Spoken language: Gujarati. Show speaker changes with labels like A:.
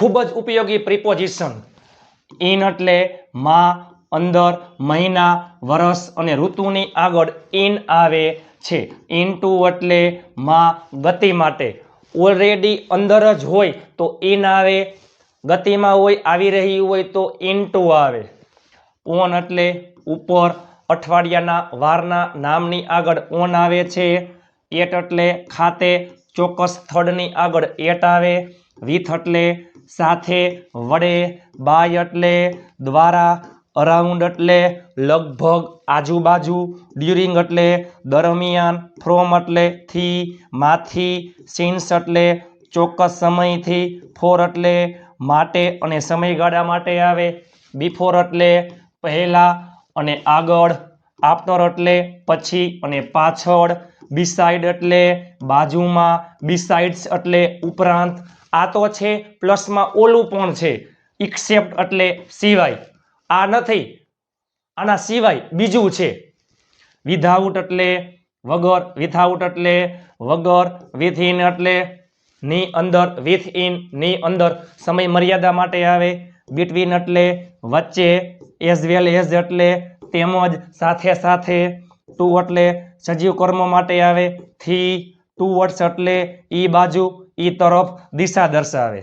A: ખૂબ જ ઉપયોગી પ્રિપોઝિશન ઇન એટલે માં, અંદર, મહિના, વરસ અને ઋતુની આગળ ઇન આવે છે. ઇન ટુ એટલે માં, ગતિ માટે. ઓલરેડી અંદર જ હોય તો ઇન આવે. ગતિમાં હોય, આવી રહી હોય તો ઇન ટુ આવે. ઓન એટલે ઉપર, અઠવાડિયાના, વારના નામની આગળ ઓન આવે છે. એટ એટલે ખાતે ચોક્કસ સ્થળની આગળ એટ આવે. વિથ એટલે સાથે વડે, બાય એટલે, દ્વારા, અરાઉન્ડ એટલે, લગભગ આજુબાજુ, ડ્યુરિંગ એટલે, દરમિયાન, ફ્રોમ એટલે, થી, માંથી, સિન્સ એટલે, ચોક્કસ સમયથી, ફોર એટલે, માટે અને સમયગાળા માટે આવે, બિફોર એટલે, પહેલાં અને આગળ, આફ્ટર એટલે, પછી અને પાછળ, બિસાઇડ એટલે, બાજુમાં, બિસાઇડ્સ એટલે, ઉપરાંત આ તો છે પ્લસમાં ઓલું પણ છે. ઇક્સેપ્ટ એટલે સિવાય. આ નથી આના સિવાય બીજું છે. વિધાઉટ એટલે વગર વિથઆઉટ એટલે વગર વિથઇન એટલે ની અંદર વિથ ઇનની અંદર સમય મર્યાદા માટે આવે. બિટવીન એટલે વચ્ચે એઝ વેલ એઝ એટલે તેમજ સાથે સાથે ટુ એટલે સજીવ કર્મ માટે આવે. થી ટુ વર્ડ્સ એટલે ઈ બાજુ ઈ તરફ દિશા દર્શાવે.